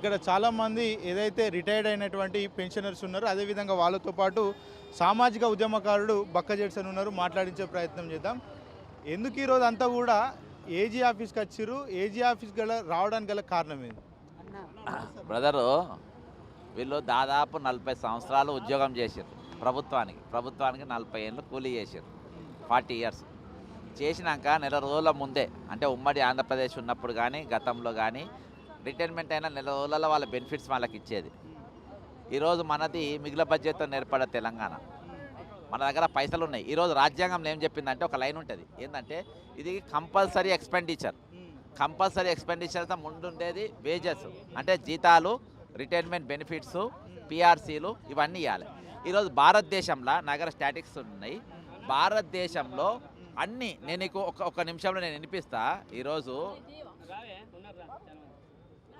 ఇక్కడ చాలామంది ఏదైతే రిటైర్డ్ అయినటువంటి పెన్షనర్స్ ఉన్నారో అదేవిధంగా వాళ్ళతో పాటు సామాజిక ఉద్యమకారుడు బక్క జెడ్సన్ ఉన్నారు మాట్లాడించే ప్రయత్నం చేద్దాం. ఎందుకు ఈరోజు అంతా కూడా ఏజీ ఆఫీస్కి వచ్చిర్రు? ఏజీ ఆఫీస్ గల రావడానికి గల కారణం ఏంది? బ్రదరు వీళ్ళు దాదాపు నలభై సంవత్సరాలు ఉద్యోగం చేశారు ప్రభుత్వానికి. ప్రభుత్వానికి నలభై ఏళ్ళు కూలీ చేశారు ఫార్టీ ఇయర్స్. చేసినాక నెల రోజుల ముందే అంటే ఉమ్మడి ఆంధ్రప్రదేశ్ ఉన్నప్పుడు కానీ గతంలో కానీ రిటైర్మెంట్ అయిన నెల రోజులలో వాళ్ళ బెనిఫిట్స్ వాళ్ళకి ఇచ్చేది. ఈరోజు మనది మిగిలిన బడ్జెట్తో ఏర్పడే తెలంగాణ. మన దగ్గర పైసలు ఉన్నాయి. ఈరోజు రాజ్యాంగంలో ఏం చెప్పిందంటే ఒక లైన్ ఉంటుంది. ఏంటంటే ఇది కంపల్సరీ ఎక్స్పెండిచర్ కంపల్సరీ ఎక్స్పెండిచర్తో ముందుండేది వేజెస్ అంటే జీతాలు రిటైర్మెంట్ బెనిఫిట్స్ పిఆర్సీలు ఇవన్నీ ఇవ్వాలి ఈరోజు భారతదేశంలో నగర స్టాటిక్స్ ఉన్నాయి. భారతదేశంలో అన్నీ నేను ఒక ఒక నిమిషంలో నేను వినిపిస్తా. ఈరోజు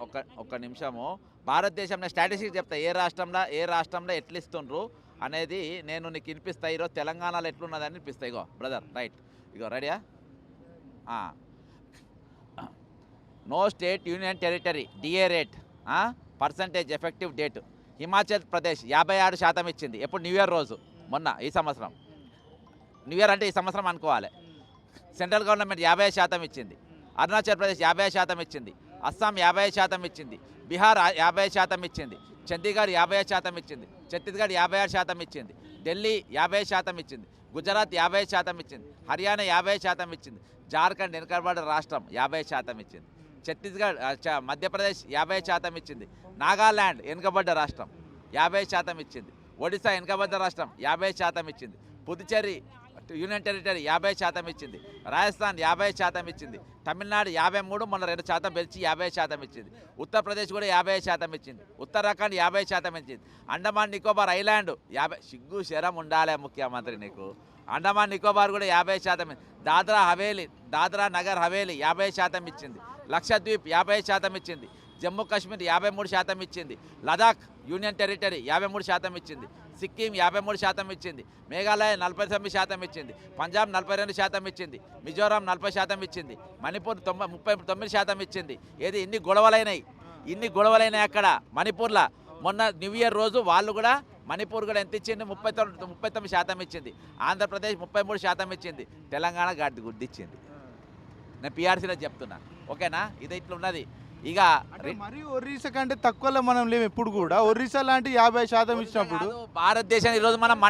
ఒక ఒక నిమిషము. భారతదేశంలో స్టాటిస్టిక్స్ చెప్తా ఏ రాష్ట్రంలో ఏ రాష్ట్రంలో ఎట్లా ఇస్తుండ్రు అనేది నేను నీకు వినిపిస్తా. ఈరోజు తెలంగాణలో ఎట్లున్నదని వినిపిస్తా. ఇగో బ్రదర్ రైట్. ఇగో రెడీయా? No state union territory DA rate percentage effective date. Himachal Pradesh యాభై ఆరు శాతం ఇచ్చింది. ఎప్పుడు? న్యూ ఇయర్ రోజు మొన్న ఈ సంవత్సరం. న్యూ ఇయర్ అంటే ఈ సంవత్సరం అనుకోవాలి. సెంట్రల్ గవర్నమెంట్ యాభై శాతం ఇచ్చింది. అరుణాచల్ ప్రదేశ్ యాభై శాతం ఇచ్చింది. అస్సాం యాభై శాతం ఇచ్చింది బీహార్ యాభై శాతం ఇచ్చింది చండీగఢ్ యాభై శాతం ఇచ్చింది ఛత్తీస్గఢ్ యాభై ఆరు శాతం ఇచ్చింది ఢిల్లీ యాభై శాతం ఇచ్చింది గుజరాత్ యాభై శాతం ఇచ్చింది హర్యానా యాభై శాతం ఇచ్చింది జార్ఖండ్ వెనుకబడిన రాష్ట్రం యాభై శాతం ఇచ్చింది ఛత్తీస్గఢ్ మధ్యప్రదేశ్ యాభై శాతం ఇచ్చింది నాగాల్యాండ్ వెనుకబడ్డ రాష్ట్రం యాభై శాతం ఇచ్చింది ఒడిశా వెనుకబడ్డ రాష్ట్రం యాభై శాతం ఇచ్చింది పుదుచ్చేరి యూనియన్ టెరిటరీ యాభై శాతం ఇచ్చింది. రాజస్థాన్ యాభై శాతం ఇచ్చింది. తమిళనాడు యాభై మూడు మొన్న రెండు శాతం పెంచి యాభై శాతం ఇచ్చింది. ఉత్తరప్రదేశ్ కూడా యాభై శాతం ఇచ్చింది. ఉత్తరాఖండ్ యాభై శాతం ఇచ్చింది. అండమాన్ నికోబార్ ఐలాండ్ యాభై సిగ్గు శరం ఉండాలే ముఖ్యమంత్రి నీకు. అండమాన్ నికోబార్ కూడా యాభై శాతం దాద్రా హవేలీ దాద్రా నగర్ హవేలీ యాభై శాతం ఇచ్చింది. లక్షద్వీప్ యాభై శాతం ఇచ్చింది. జమ్మూ కాశ్మీర్ యాభై మూడు శాతం ఇచ్చింది. లదాఖ్ యూనియన్ టెరిటరీ యాభై మూడు శాతం ఇచ్చింది. సిక్కిం యాభై మూడు శాతం ఇచ్చింది. మేఘాలయ నలభై తొమ్మిది శాతం ఇచ్చింది. పంజాబ్ నలభై రెండు శాతం ఇచ్చింది. మిజోరాం నలభై శాతం ఇచ్చింది. మణిపూర్ తొంభై ముప్పై తొమ్మిది శాతం ఇచ్చింది. ఏది ఇన్ని గొడవలైనాయి? ఇన్ని గొడవలైనాయి అక్కడ మణిపూర్లో. మొన్న న్యూ ఇయర్ రోజు వాళ్ళు కూడా మణిపూర్ కూడా ఎంత ఇచ్చింది ముప్పై తొమ్మిది ముప్పై తొమ్మిది శాతం ఇచ్చింది. ఆంధ్రప్రదేశ్ ముప్పై మూడు శాతం ఇచ్చింది. తెలంగాణ గడ్డి గుడ్డిచ్చింది. నేను పిఆర్సీలో చెప్తున్నా. ఓకేనా? ఇది ఇట్లా ఉన్నది ఇక అంటే రి- మరి ఒరిస్సా కంటే తక్కువలో మనం లేము ఎప్పుడు కూడా. ఒరిస్సా లాంటి యాభై శాతం ఇచ్చినప్పుడు. భారతదేశం ఈరోజు మనం మ-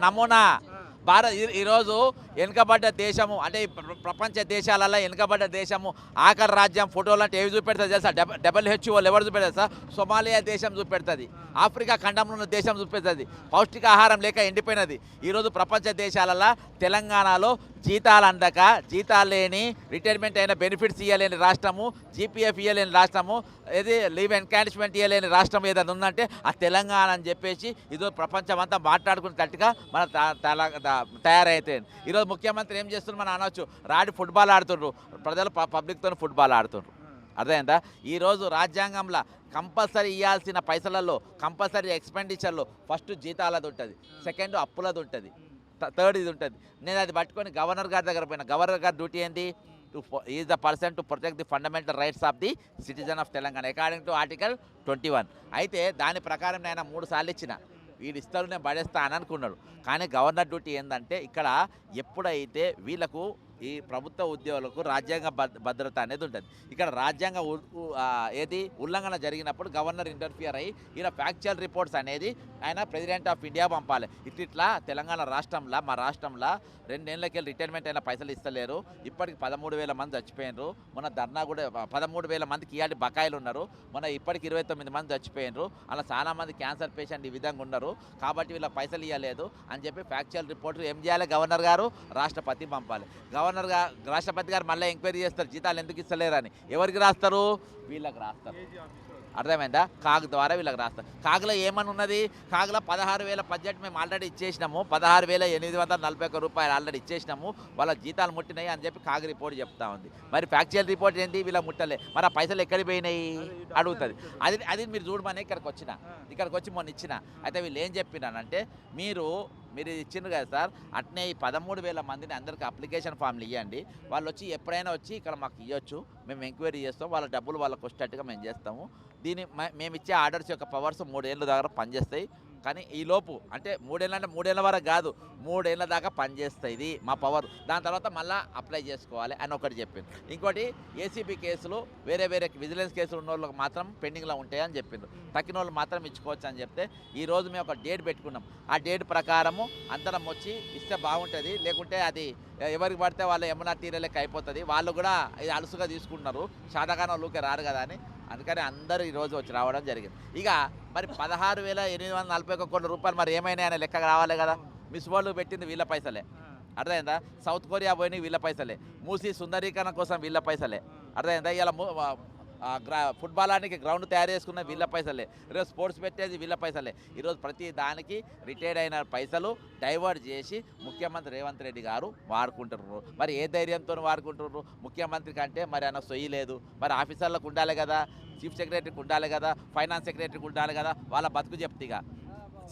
నమూనా? భారత్ ఈరోజు వెనుకబడ్డ దేశము అంటే ప్రపంచ దేశాలలో వెనుకబడ్డ దేశము ఆఖరి రాజ్యం ఫోటోలు అంటే ఏవి చూపెడుతుంది తెలుసా? డబ డబ్ల్యూహెచ్ఓ ఎవరు చూపెడతారు సార్ సొమాలియా దేశం చూపెడుతుంది ఆఫ్రికా ఖండంలో ఉన్న దేశం చూపెడుతుంది. పౌష్టికాహారం లేక ఎండిపోయినది. ఈరోజు ప్రపంచ దేశాలలో తెలంగాణలో జీతాలు అందక జీతాలు లేని రిటైర్మెంట్ అయిన బెనిఫిట్స్ ఇవ్వలేని రాష్ట్రము జీపీఎఫ్ ఇవ్వలేని రాష్ట్రము ఏది లీవ్ ఎన్కాష్మెంట్ ఇవ్వలేని రాష్ట్రం ఏదైనా ఉందంటే ఆ తెలంగాణ అని చెప్పేసి ఇదో ప్రపంచం అంతా మాట్లాడుకునేటట్టుగా మన తల- తయారైతే ఈరోజు ముఖ్యమంత్రి ఏం చేస్తున్నారు మనం అనొచ్చు? రాడి ఫుట్బాల్ ఆడుతుండ్రు. ప్రజలు ప- పబ్లిక్తో ఫుట్బాల్ ఆడుతుండ్రు. అర్థమైందా? ఈరోజు రాజ్యాంగంలో కంపల్సరీ ఇవ్వాల్సిన పైసలలో కంపల్సరీ ఎక్స్పెండిచర్లో ఫస్ట్ జీతాలది ఉంటుంది. సెకండ్ అప్పులది ఉంటుంది. థర్డ్ ఇది ఉంటుంది. నేను అది పట్టుకొని గవర్నర్ గారి దగ్గర పోయిన. గవర్నర్ గారి డ్యూటీ ఏంటి to is the person to protect the fundamental rights of the citizen of Telangana according to article twenty one అయితే దాని ప్రకారం నేను మూడు సార్లు ఇచ్చిన. వీడు ఇస్తారు నేను పడేస్తా అని అనుకున్నాడు. కానీ గవర్నర్ డ్యూటీ ఏంటంటే ఇక్కడ ఎప్పుడైతే వీళ్ళకు ఈ ప్రభుత్వ ఉద్యోగులకు రాజ్యాంగ భద్రత అనేది ఉంటుంది. ఇక్కడ రాజ్యాంగ ఉ- ఏది? ఉల్లంఘన జరిగినప్పుడు గవర్నర్ ఇంటర్ఫియర్ అయ్యి ఈయన ఫ్యాక్చువల్ రిపోర్ట్స్ అనేది ఆయన ప్రెసిడెంట్ ఆఫ్ ఇండియా పంపాలి. ఇట్లా తెలంగాణ రాష్ట్రంలో మా రాష్ట్రంలో రెండేళ్ళకి రిటైర్మెంట్ అయిన పైసలు ఇస్తలేరు. ఇప్పటికి పదమూడు వేల మంది చచ్చిపోయినారు. మన ధర్నా కూడా పదమూడు వేల మందికి ఇలాంటి బకాయిలు ఉన్నారు. మన ఇప్పటికి ఇరవై తొమ్మిది మంది చచ్చిపోయినారు. అలా చాలా మంది క్యాన్సర్ పేషెంట్ ఈ విధంగా ఉన్నారు. కాబట్టి వీళ్ళ పైసలు ఇవ్వలేదు అని చెప్పి ఫ్యాక్చువల్ రిపోర్ట్ ఏం చేయాలి? గవర్నర్ గారు రాష్ట్రపతి పంపాలి. గవర్నర్ గారు రాష్ట్రపతి గారు మళ్ళీ ఎంక్వైరీ చేస్తారు. జీతాలు ఎందుకు ఇస్తలేరని. ఎవరికి రాస్తారు? వీళ్ళకి రాస్తారు. అర్థమైందా? కాగ్ ద్వారా వీళ్ళకి రాస్తారు కాగులో ఏమని ఉన్నది? కాగులో పదహారు వేల బడ్జెట్ మేము ఆల్రెడీ ఇచ్చేసినాము. పదహారు వేల ఎనిమిది వందల నలభై ఒక్క రూపాయలు ఆల్రెడీ ఇచ్చేసినాము. వాళ్ళ జీతాలు ముట్టినాయి అని చెప్పి కాగు రిపోర్ట్ చెప్తా ఉంది. మరి ఫ్యాక్చువల్ రిపోర్ట్ ఏంటి వీళ్ళకి ముట్టలే. మరి ఆ పైసలు ఎక్కడికి పోయినాయి? అడుగుతుంది. అది అది మీరు చూడమని ఇక్కడికి వచ్చిన. ఇక్కడికి వచ్చి మొన్న ఇచ్చిన. అయితే వీళ్ళు ఏం చెప్పినానంటే మీరు మీరు ఇచ్చిండ్రు కదా సార్ అట్నే ఈ పదమూడు వేల మందిని అందరికి అప్లికేషన్ ఫామ్లు ఇవ్వండి వాళ్ళు వచ్చి ఎప్పుడైనా వచ్చి ఇక్కడ మాకు ఇవ్వచ్చు మేము ఎంక్వైరీ చేస్తాం. వాళ్ళ డబ్బులు వాళ్ళకి వచ్చేటట్టుగా మేము చేస్తాము. దీని మేము ఇచ్చే ఆర్డర్స్ యొక్క పవర్స్ మూడేళ్ళ దగ్గర పనిచేస్తాయి. కానీ ఈ లోపు అంటే మూడేళ్ళ అంటే మూడేళ్ళ వరకు కాదు మూడేళ్ళ దాకా పనిచేస్తుంది మా పవర్. దాని తర్వాత మళ్ళీ అప్లై చేసుకోవాలి అని ఒకటి చెప్పింది. ఇంకోటి ఏసీబీ కేసులు వేరే వేరే విజిలెన్స్ కేసులు ఉన్న వాళ్ళకి మాత్రం పెండింగ్లో ఉంటాయని అని చెప్పిండ్రు. తక్కిన వాళ్ళు మాత్రం ఇచ్చుకోవచ్చు అని చెప్తే ఈ రోజు మేము ఒక డేట్ పెట్టుకున్నాం. ఆ డేట్ ప్రకారము అందరం వచ్చి ఇస్తే బాగుంటుంది లేకుంటే అది ఎవరికి పడితే వాళ్ళు ఏమన్నా తీరలేక అయిపోతుంది. వాళ్ళు కూడా ఇది అలుసుగా తీసుకుంటున్నారు. శాతకాలం వాళ్ళకే రారు కదా అని. అందుకని అందరూ ఈ రోజు వచ్చి రావడం జరిగింది. ఇక మరి పదహారు వేల ఎనిమిది వందల నలభై ఒక్క కోట్ల రూపాయలు మరి ఏమైనా అనే లెక్క రావాలి కదా? మిస్ వరల్డ్ పెట్టింది వీళ్ళ పైసలే. అర్థమైందా? సౌత్ కొరియా పోయినాయి వీళ్ళ పైసలే. మూసి సుందరీకరణ కోసం వీళ్ళ పైసలే. అర్థమైందా? ఇలా ఫుట్బాల్ ఆడడానికి గ్రౌండ్ తయారు చేసుకున్న వీళ్ళ పైసలే. ఈరోజు స్పోర్ట్స్ పెట్టేది వీళ్ళ పైసలే. ఈరోజు ప్రతి దానికి రిటైర్డ్ అయిన పైసలు డైవర్ట్ చేసి ముఖ్యమంత్రి రేవంత్ రెడ్డి గారు వాడుకుంటున్నారు. మరి ఏ ధైర్యంతో వాడుకుంటున్నారు? ముఖ్యమంత్రి కంటే మరి ఆయన సొయ్యి లేదు. మరి ఆఫీసర్లకు ఉండాలి కదా చీఫ్ సెక్రటరీకి ఉండాలి కదా ఫైనాన్స్ సెక్రటరీకి ఉండాలి కదా వాళ్ళ బతుకు చెప్తిగా.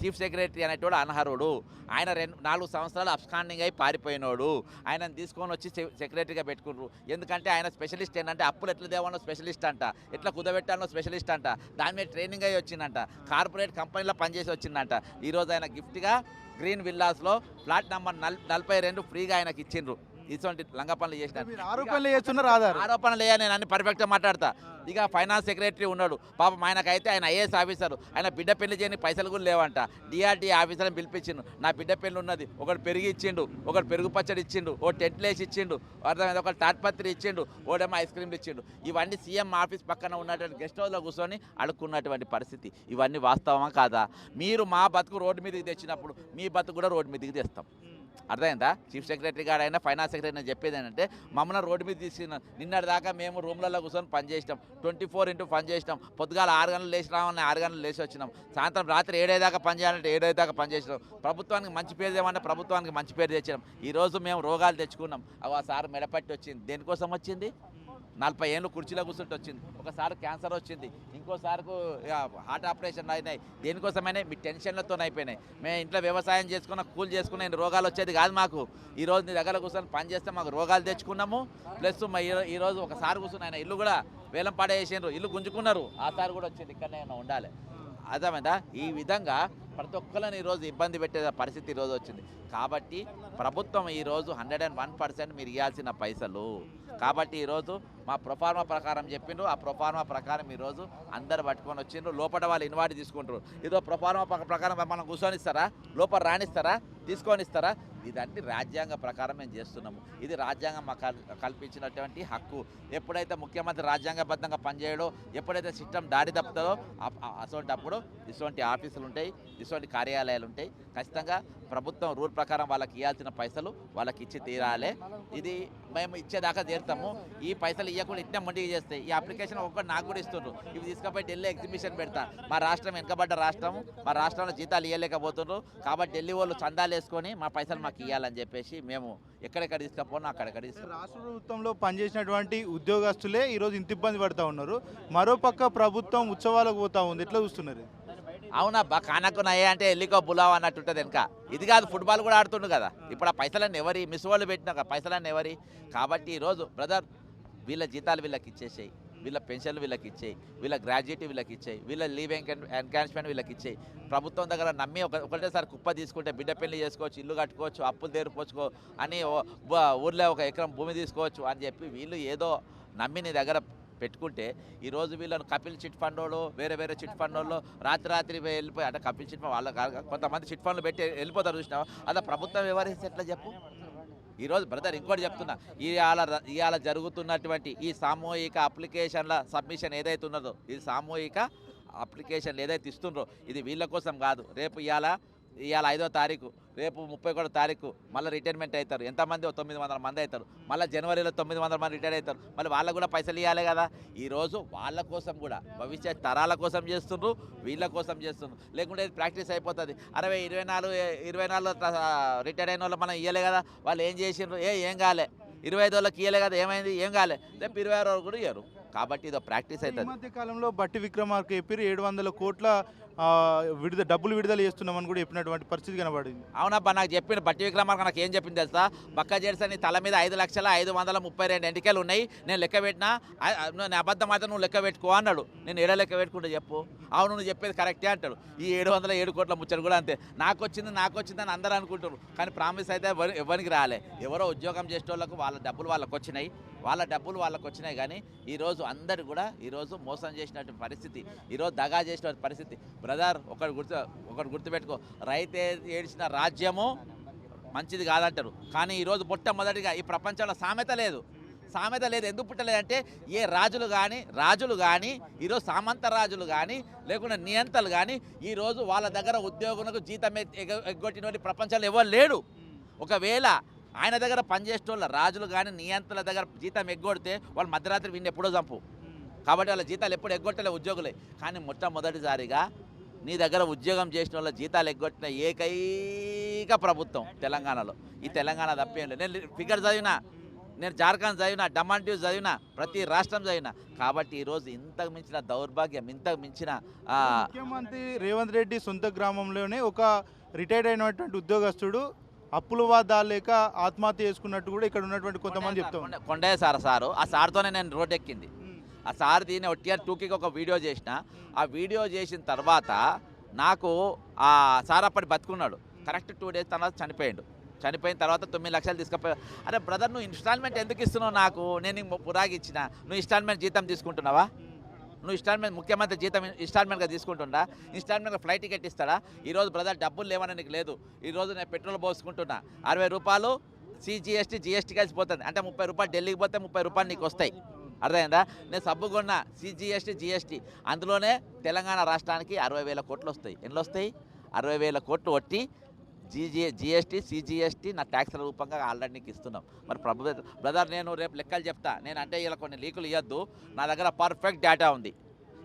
చీఫ్ సెక్రటరీ అనేటోడు అనర్హుడు. ఆయన రెండు నాలుగు సంవత్సరాలు అబ్స్కాండింగ్ అయి పారిపోయినోడు. ఆయనను తీసుకొని వచ్చి సెక్రటరీగా పెట్టుకున్నారు ఎందుకంటే ఆయన స్పెషలిస్ట్ ఏంటంటే అప్పులు ఎట్లా దేవాలో స్పెషలిస్ట్ అంట. ఎట్లా కుదబెట్టాలో స్పెషలిస్ట్ అంట. దాని మీద ట్రైనింగ్ అయ్యి వచ్చిందంట. కార్పొరేట్ కంపెనీలో పనిచేసి వచ్చిందంట. ఈరోజు ఆయన గిఫ్ట్గా గ్రీన్ విల్లాస్లో ఫ్లాట్ నెంబర్ నల్ నలభై రెండు ఫ్రీగా ఆయనకి ఇచ్చిండ్రు. ఇటువంటి లంగ పనులు చేసిన ఆరోపణలు చేస్తున్నారు ఆధార్. ఆరోపణలు నేను అన్ని పర్ఫెక్ట్గా మాట్లాడతా. ఇక ఫైనాన్స్ సెక్రటరీ ఉన్నాడు. పాపం ఆయనకైతే ఆయన ఐఏఎస్ ఆఫీసర్. ఆయన బిడ్డ పెళ్ళి చేయని పైసలు కూడా లేవంట. డిఆర్టీ ఆఫీసర్ని పిలిపించిండు. నా బిడ్డ పెళ్ళి ఉన్నది. ఒకటి పెరిగి ఇచ్చిండు. ఒకటి పెరుగు పచ్చడి ఇచ్చిండు. ఓ టెంట్లు వేసి ఇచ్చిండు. అర్థమైంది? ఒక తాట్పత్రి ఇచ్చిండు. ఓడేమో ఐస్ క్రీమ్లు ఇచ్చిండు. ఇవన్నీ సీఎం ఆఫీస్ పక్కన ఉన్నటువంటి గెస్ట్ హౌస్లో కూర్చొని అడుక్కున్నటువంటి పరిస్థితి. ఇవన్నీ వాస్తవమా కాదా? మీరు మా బతుకు రోడ్డు మీదకి తెచ్చినప్పుడు మీ బతుకు కూడా రోడ్డు మీదకి తెస్తాం. అర్థమైందా? చీఫ్ సెక్రటరీ గారు అయినా ఫైనాన్స్ సెక్రటరీ అయినా చెప్పేది ఏంటంటే మమ్మల్ని రోడ్డు మీద తీసుకున్న నిన్నటి దాకా మేము రూమ్లలో కూర్చొని పని చేసినాం. ట్వంటీ ఫోర్ ఇంటూ పని చేసినాం. పొద్దుగాల ఆరు గంటలు లేచి రావాలని ఆరు గంటలు లేచి వచ్చినాం. సాయంత్రం రాత్రి ఏడేదాకా పని చేయాలంటే ఏడేదాకా పని చేసినాం. ప్రభుత్వానికి మంచి పేరు తెమంటే ప్రభుత్వానికి మంచి పేరు తెచ్చినాం. ఈ రోజు మేము రోగాలు తెచ్చుకున్నాం. అవి ఆ సార్ మెడపట్టి వచ్చింది. దేనికోసం వచ్చింది? నలభై ఏళ్ళు కుర్చీలో కూర్చుంటే వచ్చింది. ఒకసారి క్యాన్సర్ వచ్చింది. ఇంకోసారికి హార్ట్ ఆపరేషన్ అయినాయి. దేనికోసమైనా మీ టెన్షన్లతో అయిపోయినాయి. మేము ఇంట్లో వ్యవసాయం చేసుకున్న కూలి చేసుకున్న రోగాలు వచ్చేది కాదు మాకు. ఈ నీ దగ్గర కూర్చొని పని చేస్తే మాకు రోగాలు తెచ్చుకున్నాము. ప్లస్ మా ఈ- ఒకసారి కూర్చుని ఆయన ఇల్లు కూడా వేలం పాడేసిండ్రు. ఇల్లు గుంజుకున్నారు. ఆ సార్ కూడా వచ్చింది ఇక్కడనే ఏమైనా ఉండాలి. అర్థమైందా? ఈ విధంగా ప్రతి ఒక్కరిని ఈరోజు ఇబ్బంది పెట్టే పరిస్థితి ఈరోజు వచ్చింది. కాబట్టి ప్రభుత్వం ఈరోజు హండ్రెడ్ అండ్ వన్ పర్సెంట్ మీరు ఇవ్వాల్సిన పైసలు. కాబట్టి ఈరోజు మా ప్రొఫార్మా ప్రకారం చెప్పిండ్రు. ఆ ప్రొఫార్మా ప్రకారం ఈరోజు అందరు పట్టుకొని వచ్చిండ్రు. లోపల వాళ్ళు ఇన్వైట్ తీసుకుంటారు. ఇదో ప్రొఫార్మా ప్రకారం మనం కూర్చొని ఇస్తారా? లోపల రాణిస్తారా తీసుకొని ఇస్తారా? ఇదన్నీ రాజ్యాంగ ప్రకారం మేము చేస్తున్నాము. ఇది రాజ్యాంగం మాకు కల్- కల్పించినటువంటి హక్కు. ఎప్పుడైతే ముఖ్యమంత్రి రాజ్యాంగబద్ధంగా పనిచేయడో ఎప్పుడైతే సిస్టమ్ దారి తప్పుతుందో అప్- ఇటువంటి ఆఫీసులు ఉంటాయి ఇటువంటి కార్యాలయాలు ఉంటాయి. ఖచ్చితంగా ప్రభుత్వం రూల్ ప్రకారం వాళ్ళకి ఇవ్వాల్సిన పైసలు వాళ్ళకి ఇచ్చి తీరాలే. ఇది మేము ఇచ్చేదాకా చేరుతాము ఈ పైసలు ఇవ్వకుండా ఇట్టే మొండిగా చేస్తే ఈ అప్లికేషన్ ఒక్కటి నాకు కూడా ఇస్తుండ్రు. ఇవి తీసుకుపోయి ఢిల్లీ ఎగ్జిబిషన్ పెడతా. మా రాష్ట్రం వెనుకబడ్డ రాష్ట్రం మా రాష్ట్రంలో జీతాలు ఇవ్వలేకపోతున్నారు కాబట్టి ఢిల్లీ వాళ్ళు చందాలు వేసుకొని మా పైసలు మాకు ఇవ్వాలని చెప్పేసి మేము ఎక్కడెక్కడ తీసుకపోయినా అక్కడెక్కడ తీసుకు రాష్ట్ర ప్రభుత్వంలో పనిచేసినటువంటి ఉద్యోగస్తులే ఈరోజు ఇంత ఇబ్బంది పడతా ఉన్నారు. మరోపక్క ప్రభుత్వం ఉత్సవాలకు పోతా ఉంది. ఎట్లా చూస్తున్నారు? అవునా బా కానకు నయ్యే అంటే ఎల్లికో బులావ్ అన్నట్టు ఉంటుంది వెనక. ఇది కాదు ఫుట్బాల్ కూడా ఆడుతుండు కదా. ఇప్పుడు ఆ పైసలన్నీ ఎవరి మిస్ వాళ్ళు పెట్టిన పైసలన్నీ ఎవరి? కాబట్టి ఈరోజు బ్రదర్ వీళ్ళ జీతాలు వీళ్ళకి ఇచ్చేసేయి. వీళ్ళ పెన్షన్లు వీళ్ళకి ఇచ్చేయి. వీళ్ళ గ్రాడ్యుయేట్ వీళ్ళకి ఇచ్చాయి. వీళ్ళ లీవ్ ఎన్కాన్స్మెంట్ వీళ్ళకి ఇచ్చేయి. ప్రభుత్వం దగ్గర నమ్మి ఒక ఒకటేసారి కుప్ప తీసుకుంటే బిడ్డ పెళ్ళి చేసుకోవచ్చు ఇల్లు కట్టుకోవచ్చు అప్పులు తెరుపుకోవచ్చు అని ఓ- ఊర్లో ఒక ఎకరం భూమి తీసుకోవచ్చు అని చెప్పి వీళ్ళు ఏదో నమ్మి నీ దగ్గర పెట్టుకుంటే ఈరోజు వీళ్ళను కపిల్ చిట్ ఫండ్ వాళ్ళు వేరే వేరే చిట్ ఫండ్ వాళ్ళు రాత్రి రాత్రి వెళ్ళిపోయి అంటే కపిల్ చిట్ ఫండ్ వాళ్ళ కొంతమంది చిట్ ఫండ్లు పెట్టి వెళ్ళిపోతారు చూసినావు? అలా ప్రభుత్వం వ్యవహరిస్తే ఎట్లా చెప్పు? ఈరోజు బ్రదర్ ఇంకోటి చెప్తున్నా. ఇవాళ ఇవాళ జరుగుతున్నటువంటి ఈ సామూహిక అప్లికేషన్ల సబ్మిషన్ ఏదైతే ఉన్నదో ఇది సామూహిక అప్లికేషన్లు ఏదైతే ఇస్తుండ్రో ఇది వీళ్ళ కోసం కాదు. రేపు ఇవాళ ఇవాళ ఐదో తారీఖు రేపు ముప్పై ఒకటో తారీఖు మళ్ళీ రిటైర్మెంట్ అవుతారు ఎంతమంది? తొమ్మిది వందల మంది అవుతారు మళ్ళీ జనవరిలో తొమ్మిది వందల మంది రిటైర్ అవుతారు మళ్ళీ వాళ్ళకు కూడా పైసలు ఇవ్వాలి కదా. ఈరోజు వాళ్ళ కోసం కూడా భవిష్యత్ తరాల కోసం చేస్తుండ్రు వీళ్ళ కోసం చేస్తుండ్రు. లేకుంటే ఇది ప్రాక్టీస్ అయిపోతుంది. అరవై ఇరవై నాలుగు ఇరవై నాలుగు రిటైర్ అయిన వాళ్ళు మనం ఇవ్వలే కదా. వాళ్ళు ఏం చేసిండ్రు? ఏ ఏం కాలే. ఇరవై ఐదు వాళ్ళకి ఇవ్వలే కదా. ఏమైంది? ఏం కాలే. రేపు ఇరవై ఆరు వరకు కూడా ఇయ్యరు. కాబట్టి ఇదో ప్రాక్టీస్ అవుతుంది. మధ్య కాలంలో బట్టి విక్రమార్క చెప్పారు ఏడు వందల కోట్ల విడుదల డబ్బులు విడుదల చేస్తున్నామని కూడా చెప్పినటువంటి పరిస్థితి కనబడింది. అవునబ్బా నాకు చెప్పిండు బట్టి విక్రమార్క నాకు ఏం చెప్పింది తెలుసా? బక్క జెర్సన్ నీ తల మీద ఐదు లక్షల ఐదు వందల ముప్పై రెండు ఎంటికలు ఉన్నాయి. నేను లెక్క పెట్టినా నేను అబద్ధం అయితే నువ్వు లెక్క పెట్టుకో అన్నాడు. నేను ఏడ లెక్క పెట్టుకుంటే చెప్పు? అవును నువ్వు చెప్పేది కరెక్టే అంటాడు. ఈ ఏడు వందల ఏడు కోట్ల ముచ్చట కూడా అంతే. నాకు వచ్చింది నాకు వచ్చింది అని అందరూ అనుకుంటారు కానీ ప్రామిస్ అయితే ఎవరి ఎవరికి రాలే. ఎవరో ఉద్యోగం చేసే వాళ్ళకు వాళ్ళ డబ్బులు వాళ్ళకి వచ్చినాయి వాళ్ళ డబ్బులు వాళ్ళకి వచ్చినాయి కానీ ఈరోజు అందరు కూడా ఈరోజు మోసం చేసినటువంటి పరిస్థితి ఈరోజు దగా చేసిన పరిస్థితి. బ్రదర్ ఒకటి గుర్తు ఒకటి గుర్తుపెట్టుకో. రైతే ఏడిచిన రాజ్యము మంచిది కాదంటారు. కానీ ఈరోజు మొట్టమొదటిగా ఈ ప్రపంచంలో సామెత లేదు. సామెత లేదు. ఎందుకు పుట్టలేదంటే ఏ రాజులు కానీ రాజులు కానీ ఈరోజు సామంత రాజులు కానీ లేకుంటే నియంతలు కానీ ఈరోజు వాళ్ళ దగ్గర ఉద్యోగులకు జీతం ఎగ- ఎగ్గొట్టినటువంటి ప్రపంచంలో ఎవరు లేడు ఒకవేళ ఆయన దగ్గర పనిచేసే వాళ్ళ రాజులు కానీ నియంతల దగ్గర జీతం ఎగ్గొడితే వాళ్ళు మధ్యరాత్రి వీడిని ఎప్పుడో చంపు. కాబట్టి వాళ్ళ జీతాలు ఎప్పుడు ఎగ్గొట్టలే ఉద్యోగులే. కానీ మొట్టమొదటిసారిగా నీ దగ్గర ఉద్యోగం చేసిన వాళ్ళ జీతాలు ఎగ్గొట్టిన ఏకైక ప్రభుత్వం తెలంగాణలో. ఈ తెలంగాణ తప్పేం లేదు. నేను ఫిగర్ చదివినా నేను జార్ఖండ్ చదివిన డమాంటివ్ చదివిన ప్రతి రాష్ట్రం చదివిన. కాబట్టి ఈరోజు ఇంతకు మించిన దౌర్భాగ్యం ఇంతకు మించిన ఆ, ముఖ్యమంత్రి రేవంత్ రెడ్డి సొంత గ్రామంలోనే ఒక రిటైర్డ్ అయినటువంటి ఉద్యోగస్తుడు అప్పుల వాదాలు లేక ఆత్మహత్య చేసుకున్నట్టు కూడా ఇక్కడ ఉన్నటువంటి కొంతమంది చెప్తా కొండ- కొండయ్య సార్ సారు. ఆ సార్తోనే నేను రోడ్ ఎక్కింది. ఆ సార్ దీని ఒట్టిఆర్ టూకి ఒక వీడియో చేసిన. ఆ వీడియో చేసిన తర్వాత నాకు ఆ సార్ అప్పటి బతుకున్నాడు. కరెక్ట్ టూ డేస్ తర్వాత చనిపోయాడు. చనిపోయిన తర్వాత తొమ్మిది లక్షలు తీసుకుపోయా. అరే బ్రదర్ నువ్వు ఇన్స్టాల్మెంట్ ఎందుకు ఇస్తున్నావు నాకు? నేను నీకు పురాగి ఇచ్చిన. నువ్వు ఇన్స్టాల్మెంట్ జీతం తీసుకుంటున్నావా? నువ్వు ఇన్స్టాల్మెంట్ ముఖ్యమంత్రి జీతం ఇన్స్టాల్మెంట్గా తీసుకుంటుండా ఇన్స్టాల్మెంట్గా ఫ్లైట్ టికెట్ ఇస్తాడా? ఈరోజు బ్రదర్ డబ్బులు లేవని నీకు లేదు. ఈరోజు నేను పెట్రోల్ పోసుకుంటున్నా. అరవై రూపాయలు సిజిఎస్టీ జిఎస్టీ కలిసి పోతుంది. అంటే ముప్పై రూపాయలు ఢిల్లీకి పోతే ముప్పై రూపాయలు నీకు వస్తాయి. అర్థమైందా? నేను సబ్బు కొన్న సిజిఎస్టీ జిఎస్టీ అందులోనే తెలంగాణ రాష్ట్రానికి అరవై వేల కోట్లు వస్తాయి. ఎన్ని వస్తాయి అరవై వేల కోట్లు వట్టి జీజీ జిఎస్టీ సిజిఎస్టీ నా ట్యాక్స్ రూపంగా ఆల్రెడీ నీకు ఇస్తున్నాం. మరి ప్రభు బ్రదర్ నేను రేపు లెక్కలు చెప్తా. నేను అంటే ఇలా కొన్ని లీకులు ఇవ్వద్దు నా దగ్గర పర్ఫెక్ట్ డేటా ఉంది.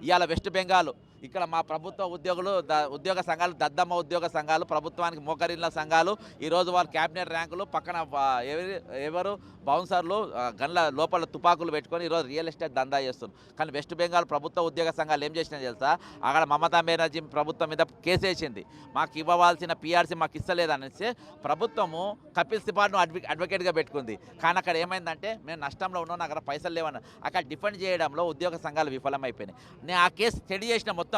ఇవాళ వెస్ట్ బెంగాల్ ఇక్కడ మా ప్రభుత్వ ఉద్యోగులు ఉద్యోగ సంఘాలు దద్దమ్మ ఉద్యోగ సంఘాలు ప్రభుత్వానికి మోకరిల్ల సంఘాలు ఈరోజు వాళ్ళ క్యాబినెట్ ర్యాంకులు పక్కన ఎవరు బౌన్సర్లు గన్ల లోపల తుపాకులు పెట్టుకొని ఈరోజు రియల్ ఎస్టేట్ దందా చేస్తున్నారు. కానీ వెస్ట్ బెంగాల్ ప్రభుత్వ ఉద్యోగ సంఘాలు ఏం చేసినా తెలుసా? అక్కడ మమతా బెనర్జీ ప్రభుత్వం మీద కేసు వేసింది. మాకు ఇవ్వవలసిన పీఆర్సీ మాకు ఇస్తలేదనేసి ప్రభుత్వము కపిల్ సిబార్ను అడ్వి అడ్వకేట్గా పెట్టుకుంది. కానీ అక్కడ ఏమైందంటే మేము నష్టంలో ఉన్నాం అక్కడ పైసలు లేవని అక్కడ డిఫెండ్ చేయడంలో ఉద్యోగ సంఘాలు విఫలమైపోయినాయి. నేను ఆ కేసు స్టడీ చేసిన మొత్తం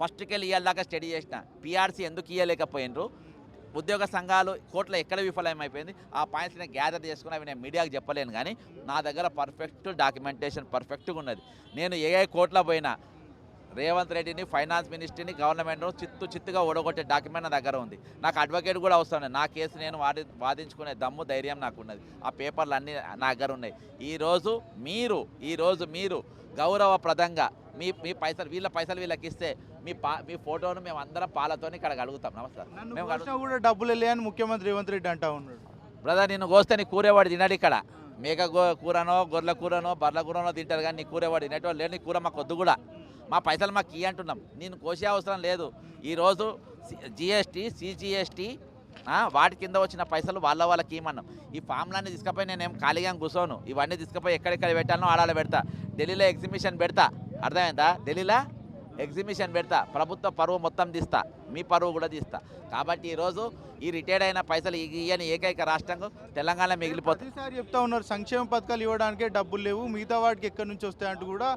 ఫస్ట్కి వెళ్ళి ఇవ్వాలదాకా స్టడీ చేసిన. పీఆర్సీ ఎందుకు ఇవ్వలేకపోయినరు ఉద్యోగ సంఘాలు కోర్టులో ఎక్కడ విఫలమైపోయింది? ఆ పాయింట్స్ నేను గ్యాదర్ చేసుకుని అవి నేను మీడియాకి చెప్పలేను కానీ నా దగ్గర పర్ఫెక్ట్ డాక్యుమెంటేషన్ పర్ఫెక్ట్గా ఉన్నది. నేను ఏ ఏ కోర్టులో పోయినా రేవంత్ రెడ్డిని ఫైనాన్స్ మినిస్ట్రీని గవర్నమెంట్ చిత్తు చిత్తుగా ఓడగొట్టే డాక్యుమెంట్ నా దగ్గర ఉంది. నాకు అడ్వకేట్ కూడా అవసరం లేదు. నా కేసు నేను వాది వాదించుకునే దమ్ము ధైర్యం నాకు ఉన్నది. ఆ పేపర్లు అన్నీ నా దగ్గర ఉన్నాయి. ఈరోజు మీరు ఈరోజు మీరు గౌరవప్రదంగా మీ మీ పైసలు వీళ్ళ పైసలు వీళ్ళకి ఇస్తే మీ పా మీ ఫోటోను మేము అందరం పాలతోని ఇక్కడ అడుగుతాం. నమస్కారం. మేము కూడా డబ్బులు వెళ్ళాయని ముఖ్యమంత్రి రేవంత్ రెడ్డి అంటా ఉన్నాడు. బ్రదర్ నిన్ను కోస్తే నీ కూరేవాడు తినడు ఇక్కడ. మేక కూరనో గొర్రెల కూరనో బర్ల కూరనో తింటారు కానీ నీ కూరేవాడు తినేటోడు లేదు నీ కూర మాకు వద్దు కూడా. మా పైసలు మాకు ఇయ్యి అంటున్నాం. నేను కోసే అవసరం లేదు. ఈరోజు జిఎస్టీ సిజిఎస్టీ వాటి కింద వచ్చిన పైసలు వాళ్ళ వాళ్ళకి ఇవ్వమన్నాం ఈ ఫామ్లన్నీ తీసుకుపోయి నేనేం ఖాళీగా కూర్చోను. ఇవన్నీ తీసుకుపోయి ఎక్కడెక్కడ పెట్టానో ఆడాల పెడతా. ఢిల్లీలో ఎగ్జిబిషన్ పెడతా. అర్థమైందా? ఢిల్లీలో ఎగ్జిబిషన్ పెడతా. ప్రభుత్వ పరువు మొత్తం తీస్తా. మీ పరువు కూడా తీస్తా. కాబట్టి ఈరోజు ఈ రిటైర్డ్ అయిన పైసలు ఇవ్వని ఏకైక రాష్ట్రంగా తెలంగాణ మిగిలిపోతుంది. సార్ చెప్తా ఉన్నారు సంక్షేమ పథకాలు ఇవ్వడానికే డబ్బులు లేవు మిగతా వాటికి ఎక్కడి నుంచి వస్తాయంటూ కూడా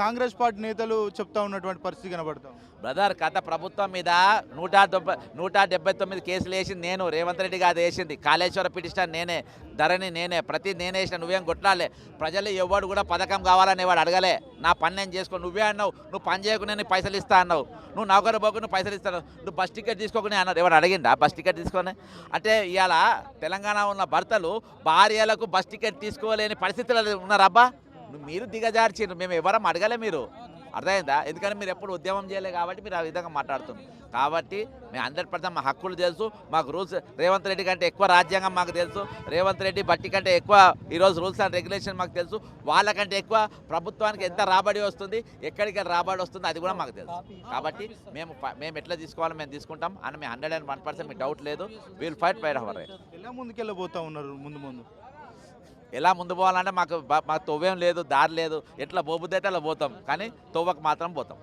కాంగ్రెస్ పార్టీ నేతలు చెప్తా ఉన్నటువంటి పరిస్థితి కనబడతాం. బ్రదర్ గత ప్రభుత్వం మీద నూట డెబ్బై నూట డెబ్బై తొమ్మిది కేసులు వేసింది నేను రేవంత్ రెడ్డి గారు వేసింది. కాళేశ్వర పిటిషన్ నేనే ధరణి నేనే ప్రతి నేనే వేసిన నువ్వేం కొట్లాలే ప్రజలు ఎవడు కూడా పథకం కావాలని వాడు అడగలే. నా పని నేను చేసుకో నువ్వే అన్నావు నువ్వు పని చేయకుండా నేను పైసలు ఇస్తా అన్నావు. నువ్వు నౌకరు పోకు నువ్వు పైసలు ఇస్తాను నువ్వు బస్ టికెట్ తీసుకోకుని అన్నారు ఎవరు అడిగిందా బస్ టికెట్ తీసుకొని? అంటే ఇవాళ తెలంగాణ ఉన్న భర్తలు భార్యలకు బస్ టికెట్ తీసుకోలేని పరిస్థితులు ఉన్నారబ్బా. మీరు దిగజార్చిండ్రు మేము ఎవరం అడగలే మీరు. అర్థమైందా? ఎందుకంటే మీరు ఎప్పుడు ఉద్యమం చేయలే కాబట్టి మీరు ఆ విధంగా మాట్లాడుతున్నారు. కాబట్టి మేము హండ్రెడ్ పర్సెంట్ మా హక్కులు తెలుసు. మాకు రూల్స్ రేవంత్ రెడ్డి కంటే ఎక్కువ రాజ్యాంగం మాకు తెలుసు. రేవంత్ రెడ్డి బట్టి కంటే ఎక్కువ ఈరోజు రూల్స్ అండ్ రెగ్యులేషన్ మాకు తెలుసు. వాళ్ళకంటే ఎక్కువ ప్రభుత్వానికి ఎంత రాబడి వస్తుంది ఎక్కడికి రాబడి వస్తుంది అది కూడా మాకు తెలుసు. కాబట్టి మేము మేము ఎట్లా తీసుకోవాలో మేము తీసుకుంటాం. అని మేము హండ్రెడ్ అండ్ వన్ పర్సెంట్ మీకు డౌట్ లేదు. వీల్ ఫైట్ ఫైట్ అవర్ ఎలా ముందుకెళ్ళబోతా ఉన్నారు ముందు ముందు? ఎలా ముందు పోవాలంటే మాకు మాకు తొవ్వేం లేదు దారి లేదు. ఎట్లా పోబుద్ది అయితే అలా పోతాం. కానీ తొవ్వకు మాత్రం పోతాం.